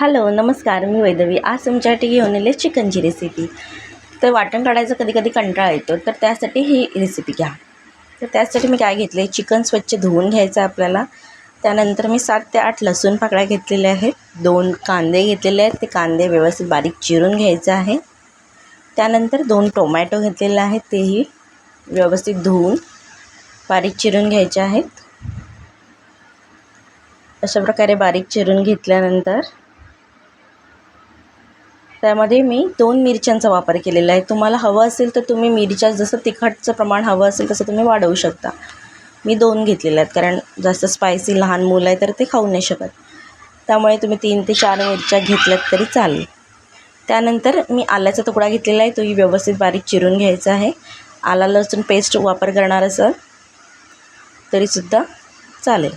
Hello नमस्कार मी वैदवी. आज तुमच्यासाठी घेऊन आले चिकनची रेसिपी तर वाटण काढायचं कधी कधी कंटाळा येतो तर त्यासाठी ही रेसिपी घ्या. तर त्यासाठी मी काय घेतले चिकन स्वच्छ धुवून घ्यायचं आहे आपल्याला. त्यानंतर मी सात ते आठ लसूण पाकळ्या घेतलेल्या आहेत. दोन कांदे घेतलेले आहेत. ते कांदे व्यवस्थित बारीक चिरून घ्यायचं आहे. त्यानंतर दोन टोमॅटो घेतलेले आहेत. तेही व्यवस्थित धुवून बारीक चिरून घ्यायचे आहेत. अशा प्रकारे बारीक चिरून घेतल्यानंतर त्यामध्ये मी दोन मिरच्यांचा वापर केलेला आहे. तुम्हाला हवं असेल तर तुम्ही मिरच्या जसं तिखटचं प्रमाण हवं असेल तसं तुम्ही वाढवू शकता. मी दोन घेतलेल्या आहेत कारण जास्त स्पायसी लहान मुलं आहे तर ते खाऊ नाही शकत. त्यामुळे तुम्ही तीन ते चार मिरच्या घेतल्यात तरी चालेल. त्यानंतर मी आल्याचा तुकडा घेतलेला आहे तोही व्यवस्थित बारीक चिरून घ्यायचा आहे. आला लसूण पेस्ट वापर करणार असाल तरीसुद्धा चालेल.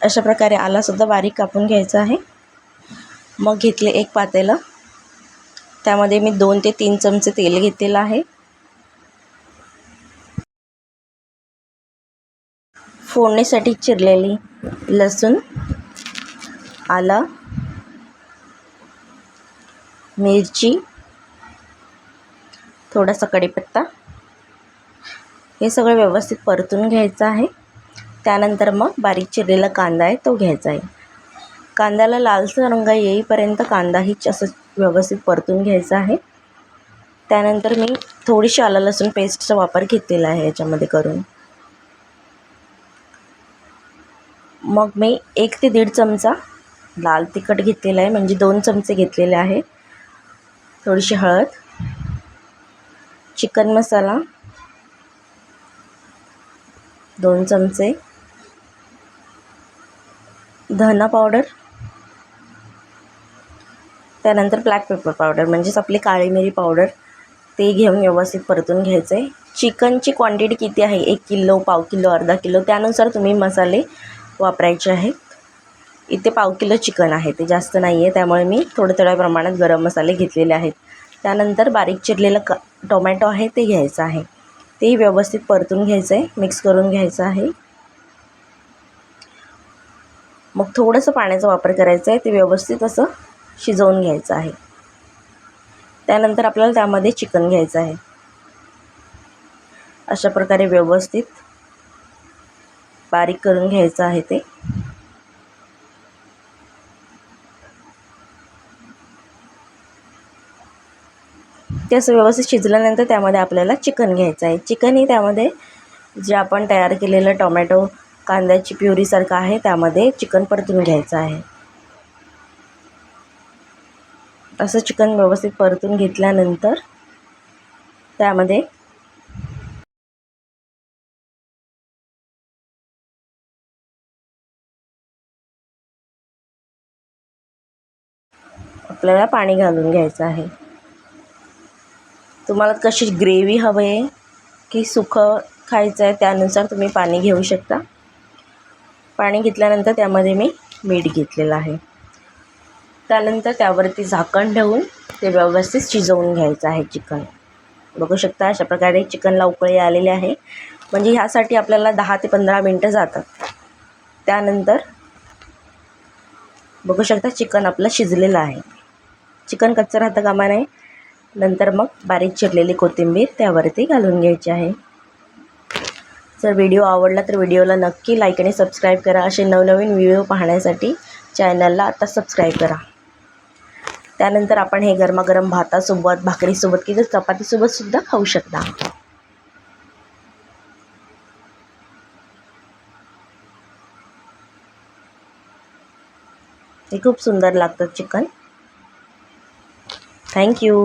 अशा प्रकारे आलासुद्धा बारीक कापून घ्यायचा आहे. मग घेतले एक पातेलं. त्यामध्ये मी दोन ते तीन चमचे तेल घेतलेलं आहे. फोडणीसाठी चिरलेली लसूण आलं मिरची थोडासा कढीपत्ता. हे सगळं व्यवस्थित परतून घ्यायचं आहे. त्यानंतर मग बारीक चिरलेला कांदा आहे तो घ्यायचा आहे. कांद्याला लालसर रंग येईपर्यंत कांदाही असं व्यवस्थित परतून घ्यायचा आहे. त्यानंतर मी थोडीशी आलं लसूण पेस्टचा वापर घेतलेला आहे याच्यामध्ये करून. मग मी एक ते दीड चमचा लाल तिखट घेतलेला आहे म्हणजे दोन चमचे घेतलेले आहे. थोडीशी हळद चिकन मसाला दोन चमचे धना पावडर त्यानंतर ब्लॅक पेपर पावडर म्हणजेच आपली काळी मिरी पावडर ते घेऊन व्यवस्थित परतून घ्यायचं. आहे चिकनची क्वांटिटी किती आहे? एक किलो पाव किलो अर्धा किलो त्यानुसार तुम्ही मसाले वापरायचे आहेत. इथे पाव किलो चिकन आहे ते जास्त नाही आहे त्यामुळे मी थोड्या थोड्या प्रमाणात गरम मसाले घेतलेले आहेत. त्यानंतर बारीक चिरलेलं क टोमॅटो आहे ते घ्यायचं आहे. तेही व्यवस्थित परतून घ्यायचं आहे मिक्स करून घ्यायचं आहे. मग थोडंसं पाण्याचा वापर करायचा आहे ते व्यवस्थित असं शिजवून घ्यायचं आहे. त्यानंतर आपल्याला त्यामध्ये चिकन घ्यायचं आहे. अशा प्रकारे व्यवस्थित बारीक करून घ्यायचं आहे ते. ते असं व्यवस्थित शिजल्यानंतर त्यामध्ये आपल्याला चिकन घ्यायचं आहे. चिकनही त्यामध्ये जे आपण तयार केलेलं टोमॅटो कांद्याची प्युरीसारखं आहे त्यामध्ये चिकन परतून घ्यायचं आहे. असं चिकन व्यवस्थित परतून घेतल्यानंतर त्यामध्ये आपल्याला पाणी घालून घ्यायचं आहे. तुम्हाला कशी ग्रेव्ही हवं आहे की सुकं खायचं आहे त्यानुसार तुम्ही पाणी घेऊ शकता. पाणी घेतल्यानंतर त्यामध्ये मी मीठ घेतलेलं आहे. त्यानंतर त्यावरती झाकण ठेवून ते व्यवस्थित शिजवून घ्यायचं आहे चिकन. बघू शकता अशा प्रकारे चिकनला उकळी आलेली आहे. म्हणजे ह्यासाठी आपल्याला दहा ते पंधरा मिनटं जातात. त्यानंतर बघू शकता चिकन आपलं शिजलेलं आहे. चिकन कच्चं राहतं कामा नये. नंतर मग बारीक चिरलेली कोथिंबीर त्यावरती घालून घ्यायची आहे. जर व्हिडिओ आवडला तर व्हिडिओला नक्की लाईक आणि सबस्क्राईब करा. असे नवनवीन व्हिडिओ पाहण्यासाठी चॅनलला आता सबस्क्राईब करा. त्यानंतर आपण हे गरमागरम भातासोबत, भाकरीसोबत किंवा चपातीसोबतसुद्धा खाऊ शकता. हे खूप सुंदर लागतं चिकन. थँक्यू